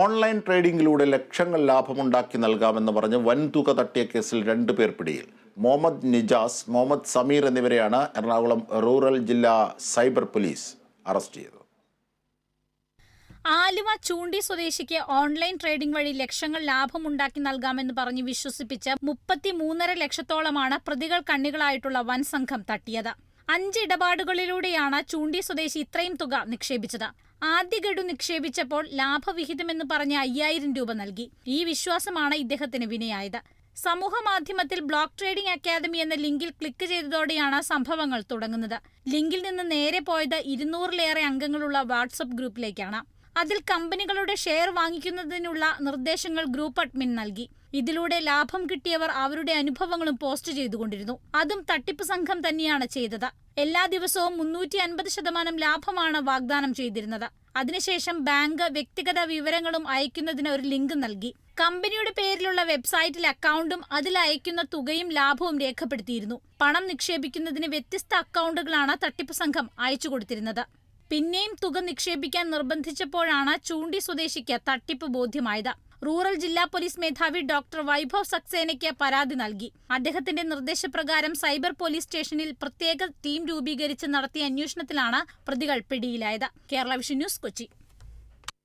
Online ട്രേഡിംഗിലൂടെ ലക്ഷങ്ങൾ ലാഭമുണ്ടാക്കി നൽകാമെന്ന് പറഞ്ഞ് വൻതുക തട്ടിയ കേസിൽ രണ്ട് പേർ പിടിയിൽ. മുഹമ്മദ് നിജാസ് മുഹമ്മദ് സമീർ എന്നിവരെയാണ് എറണാകുളം റൂറൽ ജില്ലാ സൈബർ പോലീസ് അറസ്റ്റ് ചെയ്തത്. ആലുവ ചൂണ്ടി സ്വദേശിക്ക് ഓൺലൈൻ ട്രേഡിംഗ് വഴി ലക്ഷങ്ങൾ ലാഭമുണ്ടാക്കി നൽകാമെന്ന് പറഞ്ഞ് വിശ്വസിപ്പിച്ച് മുപ്പത്തി മൂന്നര ലക്ഷത്തോളമാണ് പ്രതികൾ കണ്ണികളായിട്ടുള്ള വൻ സംഘം തട്ടിയത്. അഞ്ച് ഇടപാടുകളിലൂടെയാണ് ചൂണ്ടി സ്വദേശി ഇത്രയും തുക നിക്ഷേപിച്ചത്. ആദ്യ ഗഡു നിക്ഷേപിച്ചപ്പോൾ ലാഭവിഹിതമെന്ന് പറഞ്ഞ് അയ്യായിരം രൂപ നൽകി. ഈ വിശ്വാസമാണ് ഇദ്ദേഹത്തിന് വിനയായത്. സമൂഹ മാധ്യമത്തിൽ ബ്ലോക്ക് ട്രേഡിംഗ് അക്കാദമി എന്ന ലിങ്കിൽ ക്ലിക്ക് ചെയ്തതോടെയാണ് സംഭവങ്ങൾ തുടങ്ങുന്നത്. ലിങ്കിൽ നിന്ന് നേരെ പോയത് ഇരുന്നൂറിലേറെ അംഗങ്ങളുള്ള വാട്സപ്പ് ഗ്രൂപ്പിലേക്കാണ്. അതിൽ കമ്പനികളുടെ ഷെയർ വാങ്ങിക്കുന്നതിനുള്ള നിർദ്ദേശങ്ങൾ ഗ്രൂപ്പ് അഡ്മിൻ നൽകി. ഇതിലൂടെ ലാഭം കിട്ടിയവർ അവരുടെ അനുഭവങ്ങളും പോസ്റ്റ് ചെയ്തുകൊണ്ടിരുന്നു. അതും തട്ടിപ്പ് സംഘം തന്നെയാണ് ചെയ്തത്. എല്ലാ ദിവസവും മുന്നൂറ്റി അൻപത് ശതമാനം ലാഭമാണ് വാഗ്ദാനം ചെയ്തിരുന്നത്. അതിനുശേഷം ബാങ്ക് വ്യക്തിഗത വിവരങ്ങളും അയക്കുന്നതിന് ഒരു ലിങ്ക് നൽകി. കമ്പനിയുടെ പേരിലുള്ള വെബ്സൈറ്റിൽ അക്കൗണ്ടും അതിൽ അയക്കുന്ന തുകയും ലാഭവും രേഖപ്പെടുത്തിയിരുന്നു. പണം നിക്ഷേപിക്കുന്നതിന് വ്യത്യസ്ത അക്കൗണ്ടുകളാണ് തട്ടിപ്പ് സംഘം അയച്ചു കൊടുത്തിരുന്നത്. പിന്നെയും തുക നിക്ഷേപിക്കാൻ നിർബന്ധിച്ചപ്പോഴാണ് ചൂണ്ടി സ്വദേശിക്ക് തട്ടിപ്പ് ബോധ്യമായത്. റൂറൽ ജില്ലാ പോലീസ് മേധാവി ഡോക്ടർ വൈഭവ് സക്സേനയ്ക്ക് പരാതി നൽകി. അദ്ദേഹത്തിന്റെ നിർദ്ദേശപ്രകാരം സൈബർ പോലീസ് സ്റ്റേഷനിൽ പ്രത്യേക ടീം രൂപീകരിച്ച് നടത്തിയ അന്വേഷണത്തിലാണ് പ്രതികൾ പിടിയിലായത്. Kerala Vision News Kochi.